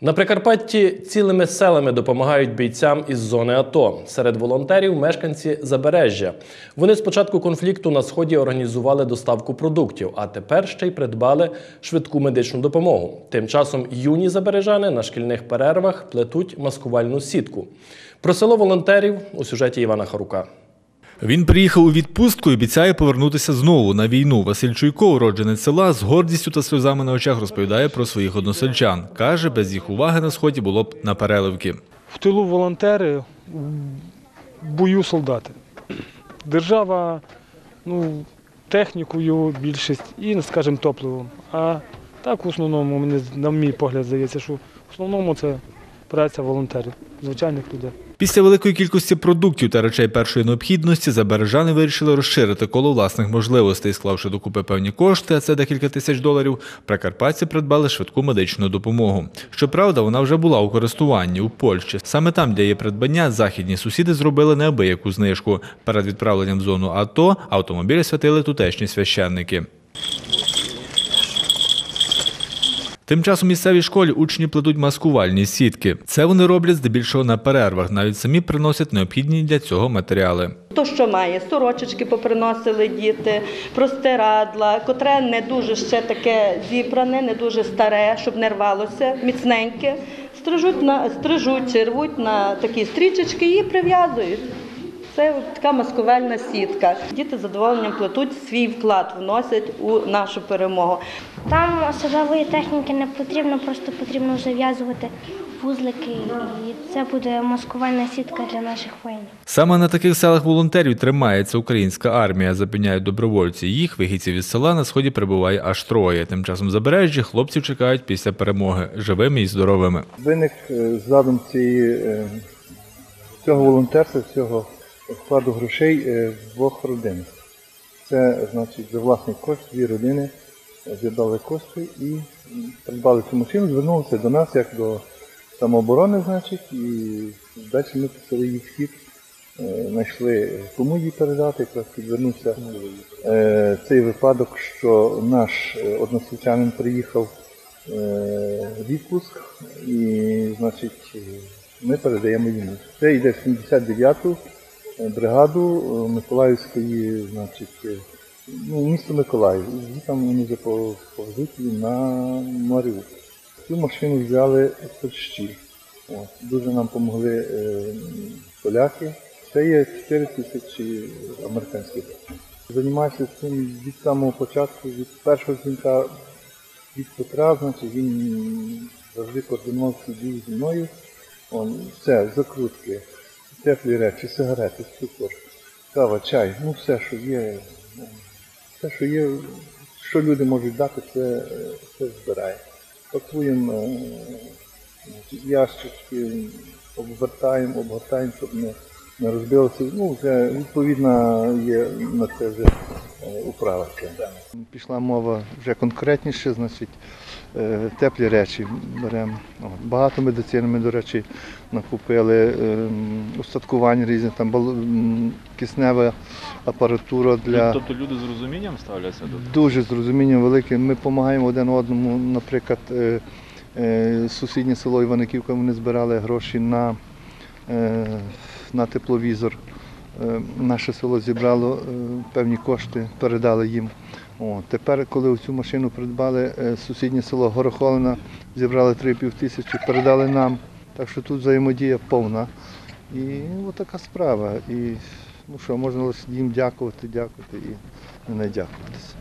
На Прикарпатті цілими селами допомагають бійцям із зони АТО. Серед волонтерів мешканці Забережжя. Вони з початку конфлікту на сході організували доставку продуктів, а тепер ще й придбали швидку медичну допомогу. Тим часом юні забережани на шкільних перервах плетуть маскувальну сітку. Про село волонтерів у сюжеті Івана Харука. Він приїхав у відпустку і обіцяє повернутися знову на війну. Василь Чуйко, уродженець села, з гордістю та сльозами на очах розповідає про своїх односельчан. Каже, без їх уваги на сході було б на переливки. В тилу волонтери, в бою солдати. Держава ну, технікою більшість і, скажімо, топливом. А так в основному, на мій погляд, здається, що в основному це праця волонтерів, звичайних людей. Після великої кількості продуктів та речей першої необхідності забережани вирішили розширити коло власних можливостей, склавши докупи певні кошти, а це декілька тисяч доларів. Прикарпатці придбали швидку медичну допомогу. Щоправда, вона вже була у користуванні у Польщі. Саме там для її придбання західні сусіди зробили неабияку знижку. Перед відправленням в зону АТО автомобіль святили тутешні священники. Тим часом місцевій школі учні плетуть маскувальні сітки. Це вони роблять здебільшого на перервах. Навіть самі приносять необхідні для цього матеріали. Хто що має, сорочечки поприносили діти, простирадла, котре не дуже ще таке зібране, не дуже старе, щоб не рвалося, міцненьке. Стрижуть на стрижуть, рвуть на такі стрічечки і прив'язують. Це така маскувальна сітка. Діти з задоволенням плетуть свій вклад, вносять у нашу перемогу. Там особливої техніки не потрібно, просто потрібно зав'язувати вузлики, і це буде маскувальна сітка для наших воїнів. Саме на таких селах волонтерів тримається українська армія, запевняють добровольці. Їх вихідців із села на сході прибуває аж троє. Тим часом забережжі хлопців чекають після перемоги живими і здоровими. Виник е, задум цієї, е, цього волонтерства, цього вкладу грошей е, в двох родин. Це значить за власний кошт дві родини зібрали кошти і придбали цю машину, звернулися до нас як до самооборони, значить, і далі ми писали їх хід, е, знайшли кому її передати, якраз підвернувся е, цей випадок, що наш односельчанин приїхав в відпуск і, значить, ми передаємо йому. Це йде в 79-ту бригаду е, Миколаївської, значить, е, ну, місто Миколаїв. І там вони вже на Маріуполь. Цю машину взяли польщі. Дуже нам допомогли е, поляки. Це є 4 тисячі американських. Займаюся цим від самого початку, від першого дзвінка від Петра, значить він завжди координував дії зі мною. Все, закрутки, теплі речі, сигарети, цукор, кава, чай, ну все, що є, все, що є, що люди можуть дати, це, це збирає. Пакуємо е, ящички, обвертаємо, обгортаємо, щоб не, не розбилося. Ну, вже відповідно є на це вже е, управа. ця. Пішла мова вже конкретніше, значить, е, теплі речі беремо. Багато медицини ми, до речі, накупили, ем, устаткування різні, там м, киснева апаратура для. Тобто люди з розумінням ставляться до того? Дуже з розумінням великим. Ми допомагаємо один одному. Наприклад, е, е, сусіднє село Іваниківка вони збирали гроші на, е, на тепловізор. Е, Наше село зібрало е, певні кошти, передали їм. О, тепер, коли цю машину придбали, е, сусіднє село Горохолина зібрали 3,5 тисячі, передали нам. Так що тут взаємодія повна. І отака справа. І ну що, можна їм дякувати, дякувати і не надякуватися.